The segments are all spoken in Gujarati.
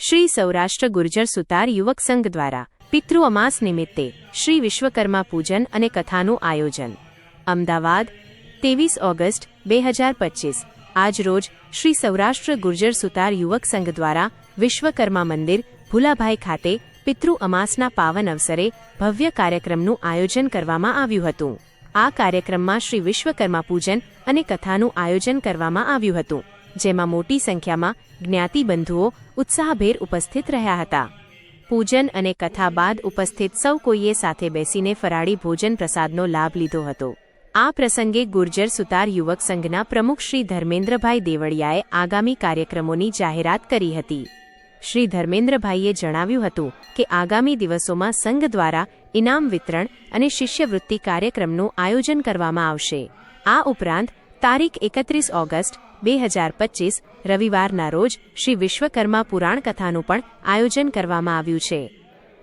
શ્રી સૌરાષ્ટ્ર ગુર્જર સુતાર યુવક સંઘ દ્વારા પિતૃ અમાસ નિમિત્તે શ્રી વિશ્વકર્મા પૂજન અને કથાનું આયોજન. અમદાવાદ, ત્રેવીસ ઓગસ્ટ, બે હજાર પચીસ. આજ રોજ શ્રી સૌરાષ્ટ્ર ગુર્જર સુતાર યુવક સંઘ દ્વારા વિશ્વકર્મા મંદિર ભુલાભાઈ ખાતે પિતૃ અમાસના પાવન અવસરે ભવ્ય કાર્યક્રમનું આયોજન કરવામાં આવ્યું હતું. આ કાર્યક્રમમાં શ્રી વિશ્વકર્મા પૂજન અને કથાનું આયોજન કરવામાં આવ્યું હતું, જેમાં મોટી સંખ્યામાં જ્ઞાતિબંધુઓ ઉત્સાહભેર ઉપસ્થિત રહ્યા હતા. પૂજન અને કથા બાદ ઉપસ્થિત સૌ કોઈએ સાથે બેસીને ફરાળી ભોજન પ્રસાદનો લાભ લીધો હતો. આ પ્રસંગે ગુર્જર સુતાર યુવક સંઘના પ્રમુખ શ્રી ધર્મેન્દ્રભાઈ દેવળિયાએ આગામી કાર્યક્રમોની જાહેરાત કરી હતી. શ્રી ધર્મેન્દ્રભાઈએ જણાવ્યું હતું કે આગામી દિવસોમાં સંઘ દ્વારા ઇનામ વિતરણ અને શિષ્યવૃત્તિ કાર્યક્રમનું આયોજન કરવામાં આવશે. આ ઉપરાંત તારીખ એકત્રીસ ઓગસ્ટ બે હજાર પચીસ, રવિવારના રોજ શ્રી વિશ્વકર્મા પુરાણ કથાનું પણ આયોજન કરવામાં આવ્યું છે.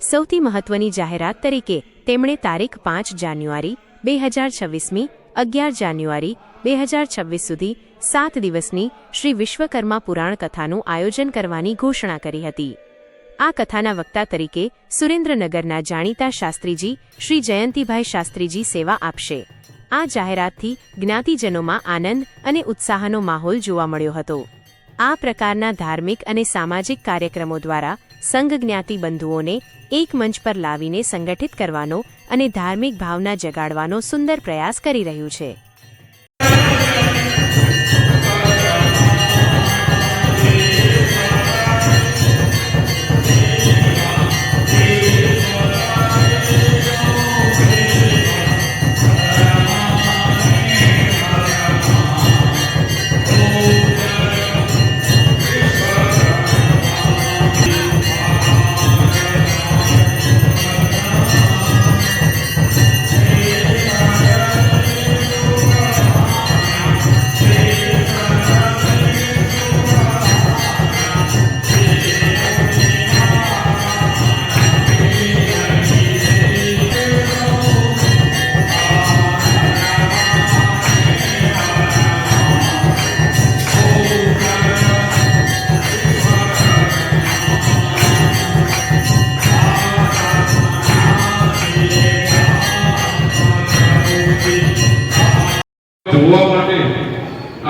સૌથી મહત્વની જાહેરાત તરીકે તેમણે તારીખ પાંચ જાન્યુઆરી, બે હજાર છવ્વીસમી, અગિયાર જાન્યુઆરી, બે હજાર છવ્વીસ સુધી સાત દિવસની શ્રી વિશ્વકર્મા પુરાણ કથાનું આયોજન કરવાની ઘોષણા કરી હતી. આ કથાના વક્તા તરીકે સુરેન્દ્રનગરના જાણીતા શાસ્ત્રીજી શ્રી જયંતિભાઈ શાસ્ત્રીજી સેવા આપશે. આ જાહેરાતથી જ્ઞાતિજનોમાં આનંદ અને ઉત્સાહનો માહોલ જોવા મળ્યો હતો. આ પ્રકારના ધાર્મિક અને સામાજિક કાર્યક્રમો દ્વારા સંઘ જ્ઞાતિ બંધુઓને એક મંચ પર લાવીને સંગઠિત કરવાનો અને ધાર્મિક ભાવના જગાડવાનો સુંદર પ્રયાસ કરી રહ્યું છે.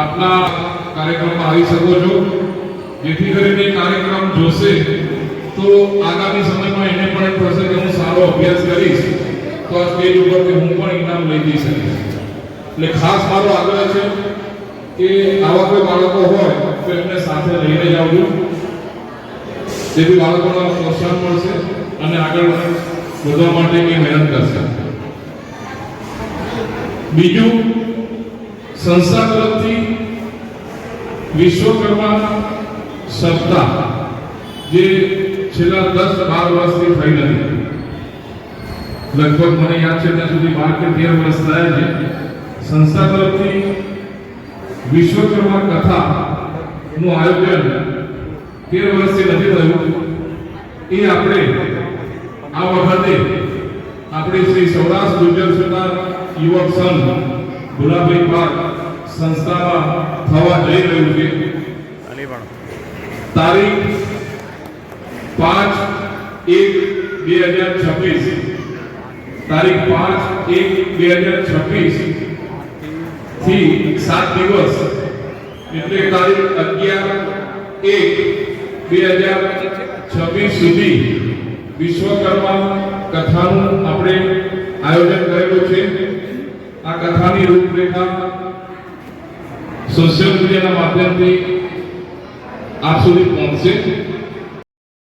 આપના કાર્યક્રમમાં આવી શકો છો. જેથી કરીને કાર્યક્રમ જોશે તો આગામી સમયમાં એને પણ થશે કે હું સારો અભ્યાસ કરીશ, તો આ સ્ટેજ ઉપરથી હું પણ ઇનામ લઈ જઈ શકીશ. એટલે ખાસ મારો આગ્રહ છે કે આવા કોઈ બાળકો હોય, તો એમને સાથે લઈને જાવજો જેથી બાળકોને પ્રોત્સાહન મળશે અને આગળ વધવા માટે એ મહેનત કરશે. બીજું, સંસ્થા તરફથી વિશ્વકર્મા સપ્તાહ જે છેલ્લા દસ બાર વર્ષથી થઈ નથી લગભગ મને યાદ છે ત્યાં સુધી બાર કે તેર વર્ષ થયા છે સંસ્થા તરફથી વિશ્વકર્મા કથા નું આયોજન તેર વર્ષથી નથી થયું. એ આપણે આ વખતે આપણે શ્રી સૌરાષ્ટ્ર ગુર્જર સુતાર યુવક સંઘ ગુલાબભાઈ પાર્ક સંસ્થામાં થવા જઈ રહ્યું છે. તારીખ પાંચ એક બે હજાર છવ્વીસ. તારીખ પાંચ એક બે હજાર છવ્વીસથી સાત દિવસ એટલે તારીખ અગિયાર એક બે હજાર છવ્વીસ સુધી વિશ્વકર્મા કથાનું આપણે આયોજન કરેલું છે. આ કથાની રૂપરેખા સોશિયલ મીડિયાના માધ્યમથી આપ સુધી પહોંચશે